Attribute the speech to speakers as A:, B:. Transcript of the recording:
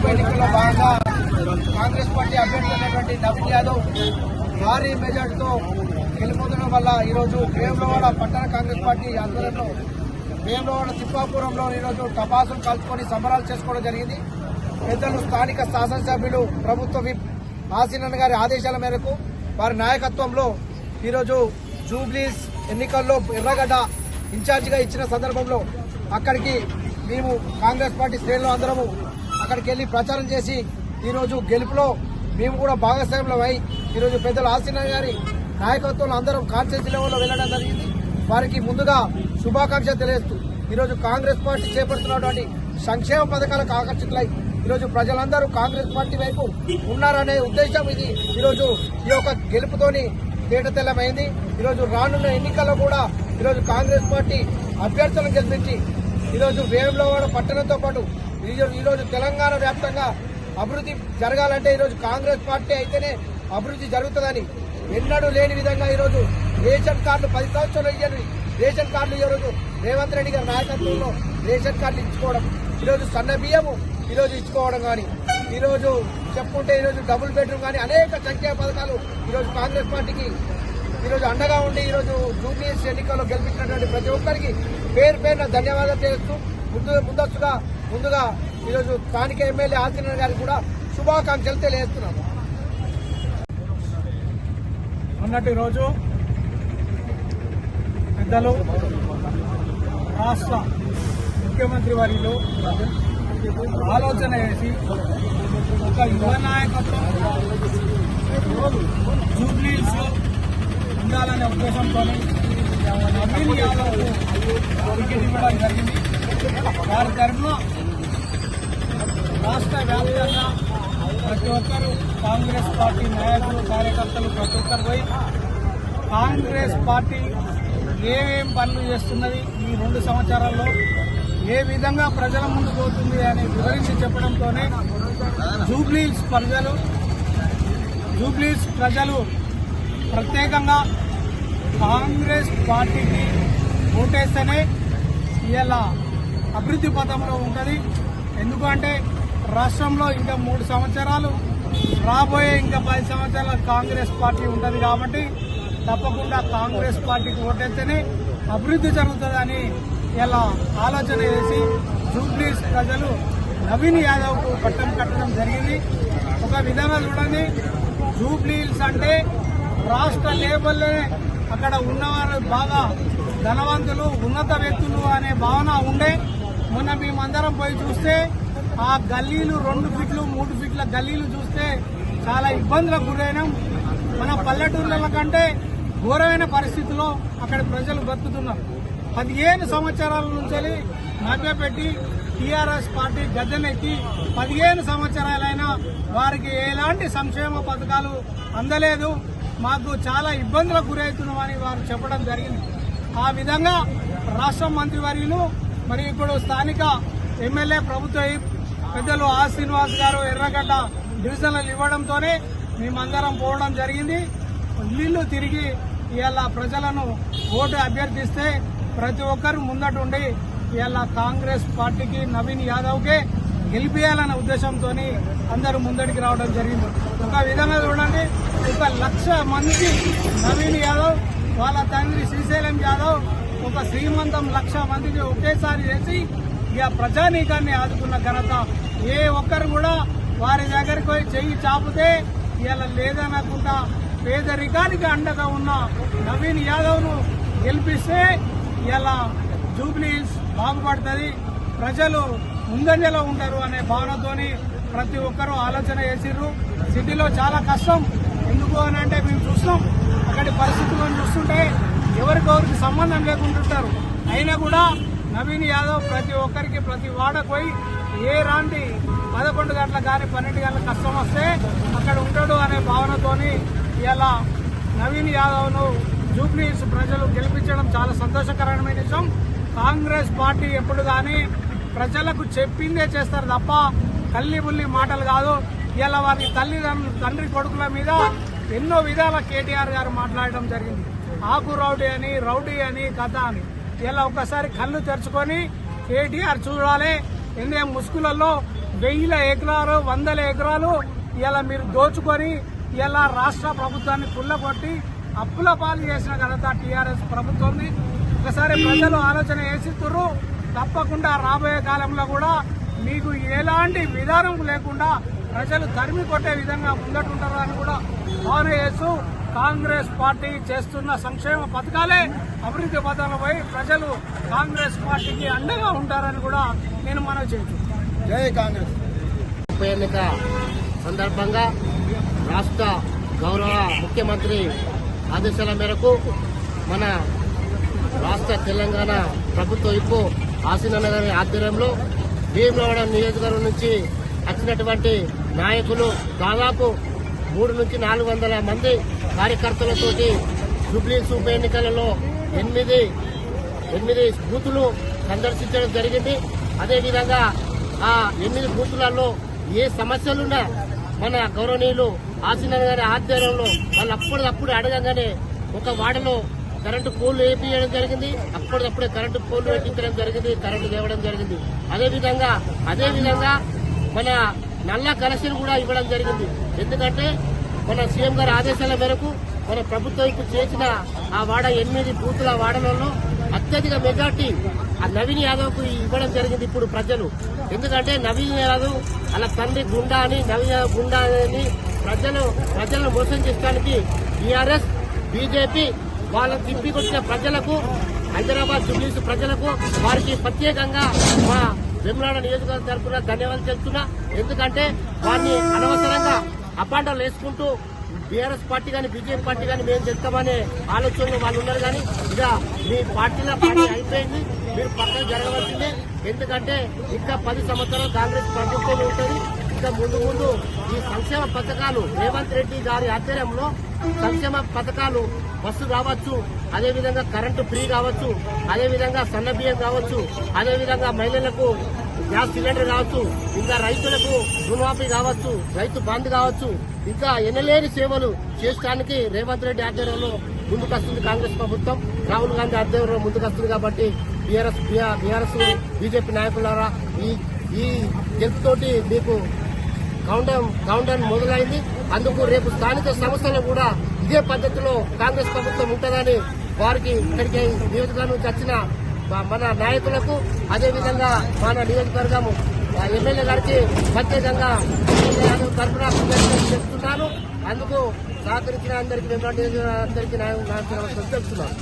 A: ఉప ఎన్నికల్లో భాగంగా కాంగ్రెస్ పార్టీ అభ్యర్థి అయినటువంటి నవీన్ యాదవ్ భారీ మెజార్టీతో గెలుపొందడం వల్ల ఈరోజు వేములవాడ పట్టణ కాంగ్రెస్ పార్టీ ఆధ్వర్యంలో వేములవాడ తిప్పాపురంలో ఈరోజు టపాసులు కలుపుకొని సంబరాలు చేసుకోవడం జరిగింది. పెద్దలు స్థానిక శాసనసభ్యులు ప్రభుత్వ విప్ ఆసీనన్ గారి ఆదేశాల మేరకు వారి నాయకత్వంలో ఈరోజు జూబ్లీస్ ఎన్నికల్లో ఎర్రగడ్డ ఇన్ఛార్జిగా ఇచ్చిన సందర్భంలో అక్కడికి మేము కాంగ్రెస్ పార్టీ శ్రేణులు అందరము అక్కడికి వెళ్ళి ప్రచారం చేసి ఈరోజు గెలుపులో మేము కూడా భాగస్వామ్యం అయి ఈరోజు పెద్దలు ఆసీనన్ గారి నాయకత్వంలో అందరం కాన్స్టిట్యూన్సీ లెవెల్లో వెళ్ళడం జరిగింది. వారికి ముందుగా శుభాకాంక్ష తెలియజేస్తూ ఈరోజు కాంగ్రెస్ పార్టీ చేపడుతున్నటువంటి సంక్షేమ పథకాలకు ఆకర్షితులై ఈరోజు ప్రజలందరూ కాంగ్రెస్ పార్టీ వైపు ఉన్నారనే ఉద్దేశం ఇది. ఈరోజు ఈ యొక్క గెలుపుతోని తేటతెల్లమైంది ఈరోజు రానున్న ఎన్నికల్లో కూడా ఈరోజు కాంగ్రెస్ పార్టీ అభ్యర్థులను గెలిపించి ఈరోజు వేములవాడ పట్టణంతో పాటు ఈరోజు ఈరోజు తెలంగాణ వ్యాప్తంగా అభివృద్ధి జరగాలంటే ఈరోజు కాంగ్రెస్ పార్టీ అయితేనే అభివృద్ధి జరుగుతుందని ఎన్నడూ లేని విధంగా ఈరోజు రేషన్ కార్డులు పది సంవత్సరాలు ఇవ్వండి రేషన్ కార్డులు ఈరోజు రేవంత్ రెడ్డి గారి నాయకత్వంలో రేషన్ కార్డులు ఇచ్చుకోవడం ఈరోజు సన్న బియ్యము ఈరోజు ఇచ్చుకోవడం కానీ ఈరోజు చెప్పుకుంటే ఈరోజు డబుల్ బెడ్రూమ్ కానీ అనేక సంఖ్యా పథకాలు ఈరోజు కాంగ్రెస్ పార్టీకి ఈరోజు అండగా ఉండి ఈరోజు జూబ్లీస్ ఎన్నికల్లో గెలిపించినటువంటి ప్రతి ఒక్కరికి పేరు పేరున ధన్యవాదాలు చేస్తూ ముందు ముందస్తుగా ముందుగా ఈరోజు స్థానిక ఎమ్మెల్యే ఆదిత్యనారాయణ గారికి కూడా శుభాకాంక్షలు తెలియజేస్తున్నాము.
B: మొన్నటి రోజు పెద్దలు రాష్ట్ర ముఖ్యమంత్రి వారిలో ఆలోచన చేసి ఒక యువ నాయకత్వం జూబ్లీస్ ఉండాలనే ఉద్దేశంతో నవీన్ యాదవ్ టికెట్ ఇవ్వడం జరిగింది వారి తరఫున రాష్ట్ర వ్యాప్తంగా ప్రతి ఒక్కరు కాంగ్రెస్ పార్టీ నాయకులు కార్యకర్తలు ప్రతి ఒక్కరు పోయి కాంగ్రెస్ పార్టీ ఏమేం పనులు చేస్తున్నది ఈ రెండు సంవత్సరాల్లో ఏ విధంగా ప్రజల ముందు పోతుంది అని వివరించి చెప్పడంతోనే జూబ్లీస్ ప్రజలు జూబ్లీస్ ప్రజలు ప్రత్యేకంగా కాంగ్రెస్ పార్టీకి ఓటేస్తేనే ఇలా అభివృద్ధి పథంలో ఉంటుంది. ఎందుకంటే రాష్ట్రంలో ఇంకా మూడు సంవత్సరాలు రాబోయే ఇంకా పది సంవత్సరాల కాంగ్రెస్ పార్టీ ఉంటుంది కాబట్టి తప్పకుండా కాంగ్రెస్ పార్టీకి ఓటేస్తేనే అభివృద్ధి జరుగుతుందని ఇలా ఆలోచన చేసి జూబ్లీస్ ప్రజలు నవీన్ యాదవ్కు పట్టం కట్టడం జరిగింది. ఒక విధంగా చూడండి జూబ్లీస్ అంటే రాష్ట్ర లేబర్లే అక్కడ ఉన్నవారు బాగా ధనవంతులు ఉన్నత వ్యక్తులు అనే భావన ఉండే. మొన్న మేమందరం పోయి చూస్తే ఆ గల్లీలు రెండు ఫీట్లు మూడు ఫీట్ల గల్లీలు చూస్తే చాలా ఇబ్బందులకు గురైనాం. మన పల్లెటూర్ల కంటే ఘోరమైన పరిస్థితుల్లో అక్కడ ప్రజలు బతుకుతున్నారు. పదిహేను సంవత్సరాల నుంచి మభ్యపెట్టి టీఆర్ఎస్ పార్టీ గద్దెనెక్కి పదిహేను సంవత్సరాలైనా వారికి ఎలాంటి సంక్షేమ పథకాలు అందలేదు. మాకు చాలా ఇబ్బందులకు గురవుతున్నామని వారు చెప్పడం జరిగింది. ఆ విధంగా రాష్ట్ర మంత్రివర్యులు మరి ఇప్పుడు స్థానిక ఎమ్మెల్యే ప్రభుత్వ పెద్దలు ఆ శ్రీనివాస్ గారు ఎర్రగడ్డ డివిజన్లు ఇవ్వడంతోనే మేమందరం పోవడం జరిగింది. వీళ్ళు తిరిగి ఇవాళ ప్రజలను ఓటు అభ్యర్థిస్తే ప్రతి ఒక్కరు ముందటుండి ఇవాళ కాంగ్రెస్ పార్టీకి నవీన్ యాదవ్కే గెలిపియాలన్న ఉద్దేశంతో అందరూ ముందడికి రావడం జరిగింది. ఒక విధంగా చూడండి ఒక లక్ష మందికి నవీన్ యాదవ్ వాళ్ళ తండ్రి శ్రీశైలం యాదవ్ ఒక శ్రీమంతం లక్ష మందికి ఒకేసారి చేసి ఇక ప్రజానీకాన్ని ఆదుకున్న ఘనత. ఏ ఒక్కరు కూడా వారి దగ్గరికి పోయి చెయ్యి చాపితే ఇలా లేదనకుండా పేదరికానికి అండగా ఉన్న నవీన్ యాదవ్ను గెలిపిస్తే ఇలా జూబ్లీస్ బాగుపడుతుంది. ప్రజలు ముందంజలో ఉంటారు అనే భావనతోని ప్రతి ఒక్కరూ ఆలోచన చేసిర్రు. సిటీలో చాలా కష్టం. ఎందుకు అని అంటే మేము చూస్తాం. అక్కడి పరిస్థితులను చూస్తుంటే ఎవరికొవరికి సంబంధం లేకుంటుంటారు. అయినా కూడా నవీన్ యాదవ్ ప్రతి ఒక్కరికి ప్రతి వాడకు పోయి ఏ రాంటి పదకొండు గంటల కానీ పన్నెండు గంటల కష్టం వస్తే అక్కడ ఉంటాడు అనే భావనతోని ఇలా నవీన్ యాదవ్ను జూబ్లీస్ ప్రజలు గెలిపించడం చాలా సంతోషకరమైన విషయం. కాంగ్రెస్ పార్టీ ఎప్పుడు కానీ ప్రజలకు చెప్పిందే చేస్తారు తప్ప కల్లి బుల్లి మాటలు కాదు. ఇలా వారి తల్లిదండ్రులు తండ్రి కొడుకుల మీద ఎన్నో విధాల కేటీఆర్ గారు మాట్లాడడం జరిగింది. ఆకు రౌడీ అని రౌడీ అని కథ అని. ఇలా ఒక్కసారి కళ్ళు తెరుచుకొని కేటీఆర్ చూడాలి. ఎందుకంటే ముసుగులలో వెయ్యిల ఎకరాలు వందల ఎకరాలు ఇలా మీరు దోచుకొని ఇలా రాష్ట్ర ప్రభుత్వాన్ని కుళ్ళగొట్టి అప్పుల పాలు చేసిన ఘనత టీఆర్ఎస్ ప్రభుత్వంని ఒకసారి ప్రజలు ఆలోచన చేసిస్తున్నారు తప్పకుండా రాబోయే కాలంలో కూడా మీకు ఎలాంటి విధానం లేకుండా ప్రజలు తరిమి కొట్టే విధంగా ముందటుంటారని కూడా భావన చేస్తూ కాంగ్రెస్ పార్టీ చేస్తున్న సంక్షేమ పథకాలే అభివృద్ధి పథకాలపై ప్రజలు కాంగ్రెస్ పార్టీకి అండగా ఉంటారని కూడా నేను మనవి చేస్తున్నాను
A: జై కాంగ్రెస్.
C: ఉప ఎన్నిక సందర్భంగా రాష్ట్ర గౌరవ ముఖ్యమంత్రి ఆదేశాల మేరకు మన రాష్ట్ర తెలంగాణ ప్రభుత్వ ఇప్పు ఆసీన గారి ఆధ్వర్యంలో భీమవరం నియోజకవర్గం నుంచి వచ్చినటువంటి నాయకులు దాదాపు మూడు నుంచి నాలుగు వందల మంది కార్యకర్తలతోటి జూబ్లీస్ ఉప ఎన్నికలలో ఎనిమిది ఎనిమిది బూతులు సందర్శించడం జరిగింది. అదేవిధంగా ఆ ఎనిమిది బూతులలో ఏ సమస్యలున్నా మన గౌరవనీయులు ఆశీనర్ గారి ఆధ్వర్యంలో వాళ్ళు అప్పటికప్పుడు అడగగానే ఒక వాడలో కరెంటు పోల్లు వేయించడం జరిగింది. అప్పటికప్పుడే కరెంటు పోల్లు పెట్టించడం జరిగింది కరెంటు తేవడం జరిగింది. అదేవిధంగా అదేవిధంగా మన నల్ల కలెక్షన్ కూడా ఇవ్వడం జరిగింది. ఎందుకంటే మన సీఎం గారి ఆదేశాల మేరకు మన ప్రభుత్వం చేసిన ఆ వాడ ఎనిమిది బూతుల వాడలలో అత్యధిక మెజార్టీ ఆ నవీన్ యాదవ్కు ఇవ్వడం జరిగింది ఇప్పుడు ప్రజలు. ఎందుకంటే నవీన్ యాదవ్ అలా తండ్రి గుండా అని నవీన్ యాదవ్ గుండా అని ప్రజలు ప్రజలను మోసం చేయడానికి టీఆర్ఎస్ బీజేపీ వాళ్ళని వచ్చిన ప్రజలకు హైదరాబాద్ జుబ్లీస్ ప్రజలకు వారికి ప్రత్యేకంగా మా వెమ్లాడ నియోజకవర్గం తరఫున ధన్యవాదాలు చెప్తున్నా. ఎందుకంటే వారిని అనవసరంగా అపాండాలు వేసుకుంటూ బీఆర్ఎస్ పార్టీ కానీ బీజేపీ పార్టీ కానీ మేము చెప్తామనే ఆలోచనలో వాళ్ళు ఉన్నారు కానీ ఇక మీ పార్టీలో పార్టీ అయిపోయింది. మీరు పక్కన జరగవలసిందే. ఎందుకంటే ఇంకా పది సంవత్సరాలు కాంగ్రెస్ ప్రభుత్వం ఉంటుంది. ఇంకా ముందు ముందు ఈ సంక్షేమ పథకాలు రేవంత్ రెడ్డి గారి ఆధ్వర్యంలో సంక్షేమ పథకాలు బస్సు కావచ్చు అదేవిధంగా కరెంటు ఫ్రీ కావచ్చు అదేవిధంగా సన్న బియ్యం కావచ్చు అదేవిధంగా మహిళలకు గ్యాస్ సిలిండర్ కావచ్చు ఇంకా రైతులకు రుణమాఫీ కావచ్చు రైతు బంద్ కావచ్చు ఇంకా ఎనలేని సేవలు చేయడానికి రేవంత్ రెడ్డి ఆధ్వర్యంలో ముందుకొస్తుంది కాంగ్రెస్ ప్రభుత్వం. రాహుల్ గాంధీ ఆధ్వర్యంలో ముందుకొస్తుంది కాబట్టి బీఆర్ఎస్ బీఆర్ఎస్ బీజేపీ నాయకులారా ఈ ఈ గెలుపుతోటి మీకు కౌంటర్ కౌంటర్ మొదలైంది. అందుకు రేపు స్థానిక సంస్థలు కూడా ఇదే పద్ధతిలో కాంగ్రెస్ ప్రభుత్వం ఉంటుందని వారికి ఇక్కడికి నియోజకవర్గం నుంచి వచ్చిన మన నాయకులకు అదేవిధంగా మన నియోజకవర్గం ఎమ్మెల్యే గారికి ప్రత్యేకంగా తరఫున చెప్తున్నాను అందుకు సహకరించిన అందరికీ అందరికీ నమస్కారం చెప్తున్నాను